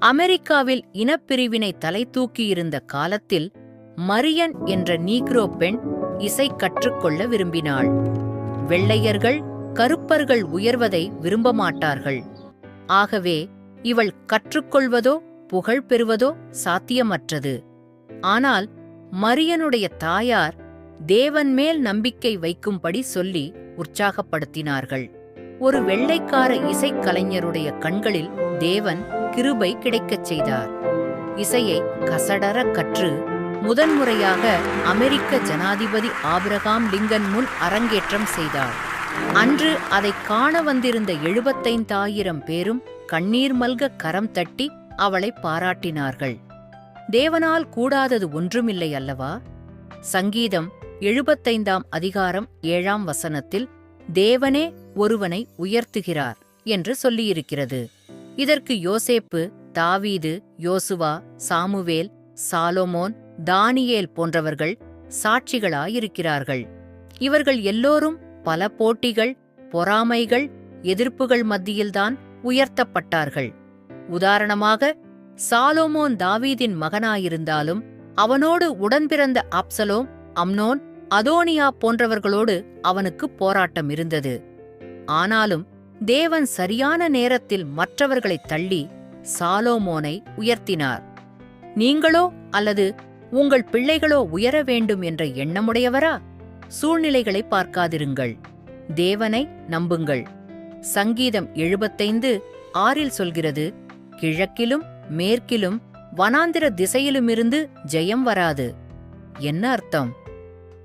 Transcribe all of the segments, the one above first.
அமெரிக்காவில் இனப்பிரிவினை தலை தூக்கியிருந்த காலத்தில் மரியன் என்ற நீக்ரோ பெண் இசை கற்றுக்கொள்ள விரும்பினாள். வெள்ளையர்கள் கருப்பர்கள் உயர்வதை விரும்ப மாட்டார்கள். ஆகவே இவள் கற்றுக்கொள்வதோ புகழ் பெறுவதோ சாத்தியமற்றது. ஆனால் மரியனுடைய தாயார் தேவன் மேல் நம்பிக்கை வைக்கும்படி சொல்லி உற்சாகப்படுத்தினார்கள். ஒரு வெள்ளைக்கார இசைக்கலைஞருடைய கண்களில் தேவன் கிருபை கிடைக்கச் செய்தார். இசையை கசடர கற்று முதன்முறையாக அமெரிக்க ஜனாதிபதி ஆபிரகாம் லிங்கன் முன் அரங்கேற்றம் செய்தார். அன்று அதை காண வந்திருந்த எழுபத்தைந்தாயிரம் பேரும் கண்ணீர் மல்க கரம் தட்டி அவளை பாராட்டினார்கள். தேவனால் கூடாதது ஒன்றுமில்லை அல்லவா? சங்கீதம் எழுபத்தைந்தாம் அதிகாரம் ஏழாம் வசனத்தில் தேவனே ஒருவனை உயர்த்துகிறார் என்று சொல்லியிருக்கிறது. இதற்கு யோசேப்பு தாவீது யோசுவா சாமுவேல் சாலோமோன் தானியேல் போன்றவர்கள் சாட்சிகளாயிருக்கிறார்கள். இவர்கள் எல்லோரும் பல போட்டிகள் பொறாமைகள் எதிர்ப்புகள் மத்தியில்தான் உயர்த்தப்பட்டார்கள். உதாரணமாக சாலோமோன் தாவீதின் மகனாயிருந்தாலும் அவனோடு உடன்பிறந்த அப்சலோம் அம்னோன் அதோனியா போன்றவர்களோடு அவனுக்கு போராட்டம் இருந்தது ஆனாலும் தேவன் சரியான நேரத்தில் மற்றவர்களைத் தள்ளி சாலோமோனை உயர்த்தினார். நீங்களோ அல்லது உங்கள் பிள்ளைகளோ உயர வேண்டும் என்ற எண்ணமுடையவரா? சூழ்நிலைகளை பார்க்காதிருங்கள். தேவனை நம்புங்கள். சங்கீதம் எழுபத்தைந்து ஆறில் சொல்கிறது கிழக்கிலும் மேற்கிலும் வனாந்திர திசையிலுமிருந்து ஜெயம் வராது. என்ன அர்த்தம்?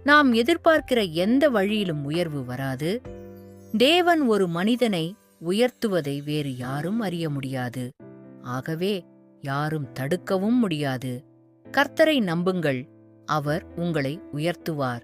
நாம் எதிர்பார்க்கிற எந்த வழியிலும் உயர்வு வராது. தேவன் ஒரு மனிதனை உயர்த்துவதை வேறு யாரும் அறிய முடியாது. ஆகவே யாரும் தடுக்கவும் முடியாது. கர்த்தரை நம்புங்கள் அவர் உங்களை உயர்த்துவார்.